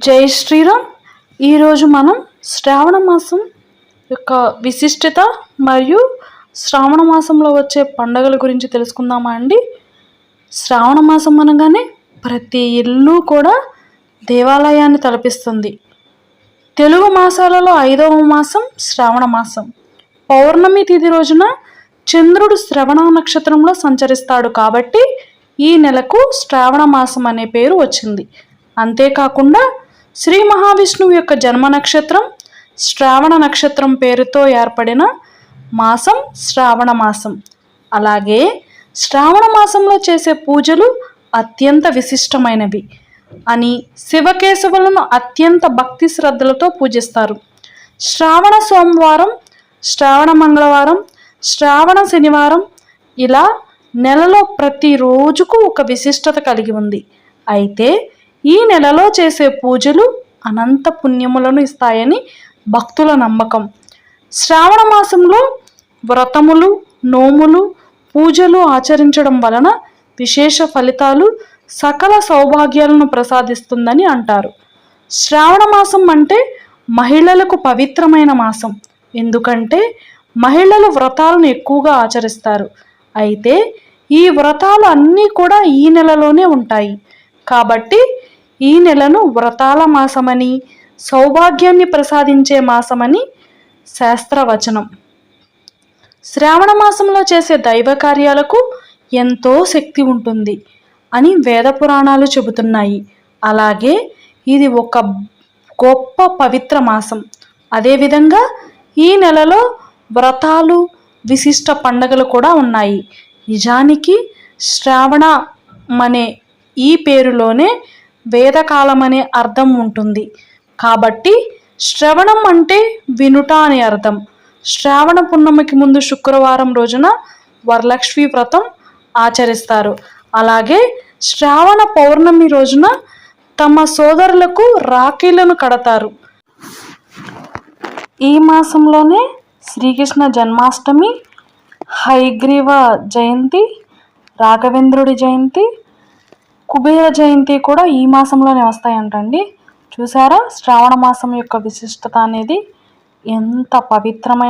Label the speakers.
Speaker 1: జై శ్రీరామ్. ఈరోజు మనం శ్రావణ మాసం యొక్క విశిష్టత మరియు శ్రావణ మాసంలో వచ్చే పండుగల గురించి తెలుసుకుందామా అండి? శ్రావణ మాసం అనగానే ప్రతి ఇల్లు కూడా దేవాలయాన్ని తలపిస్తుంది. తెలుగు మాసాలలో ఐదవ మాసం శ్రావణ మాసం. పౌర్ణమి తిథి రోజున చంద్రుడు శ్రవణ నక్షత్రంలో సంచరిస్తాడు కాబట్టి ఈ నెలకు శ్రావణ మాసం అనే పేరు వచ్చింది. అంతేకాకుండా శ్రీ మహావిష్ణువు యొక్క జన్మ నక్షత్రం శ్రావణ నక్షత్రం పేరుతో ఏర్పడిన మాసం శ్రావణ మాసం. అలాగే శ్రావణ మాసంలో చేసే పూజలు అత్యంత విశిష్టమైనవి అని శివకేశవులను అత్యంత భక్తి శ్రద్ధలతో పూజిస్తారు. శ్రావణ సోమవారం శ్రావణ మంగళవారం శ్రావణ శనివారం ఇలా నెలలో ప్రతి రోజుకు ఒక విశిష్టత కలిగి ఉంది. అయితే ఈ నెలలో చేసే పూజలు అనంత పుణ్యములను ఇస్తాయని భక్తుల నమ్మకం. శ్రావణ మాసంలో వ్రతములు నోములు పూజలు ఆచరించడం వలన విశేష ఫలితాలు సకల సౌభాగ్యాలను ప్రసాదిస్తుందని అంటారు. శ్రావణ మాసం అంటే మహిళలకు పవిత్రమైన మాసం. ఎందుకంటే మహిళలు వ్రతాలను ఎక్కువగా ఆచరిస్తారు. అయితే ఈ వ్రతాలు అన్నీ కూడా ఈ నెలలోనే ఉంటాయి. కాబట్టి ఈ నెలను వ్రతాల మాసమని సౌభాగ్యాన్ని ప్రసాదించే మాసమని శాస్త్రవచనం. శ్రావణ మాసంలో చేసే దైవ కార్యాలకు ఎంతో శక్తి ఉంటుంది అని వేద పురాణాలు చెబుతున్నాయి. అలాగే ఇది ఒక గొప్ప పవిత్ర మాసం. అదేవిధంగా ఈ నెలలో వ్రతాలు విశిష్ట పండగలు కూడా ఉన్నాయి. నిజానికి శ్రావణ అనే ఈ పేరులోనే వేదకాలం అనే అర్థం ఉంటుంది. కాబట్టి శ్రవణం అంటే వినుట అనే అర్థం. శ్రావణ పున్నమికి ముందు శుక్రవారం రోజున వరలక్ష్మి వ్రతం ఆచరిస్తారు. అలాగే శ్రావణ పౌర్ణమి రోజున తమ సోదరులకు రాఖీలను కడతారు. ఈ మాసంలోనే శ్రీకృష్ణ జన్మాష్టమి హైగ్రీవ జయంతి రాఘవేంద్రుడి జయంతి కుబేర జయంతి కూడా ఈ మాసంలోనే వస్తాయంటండి. చూసారా? శ్రావణ మాసం యొక్క విశిష్టత అనేది ఎంత పవిత్రమైన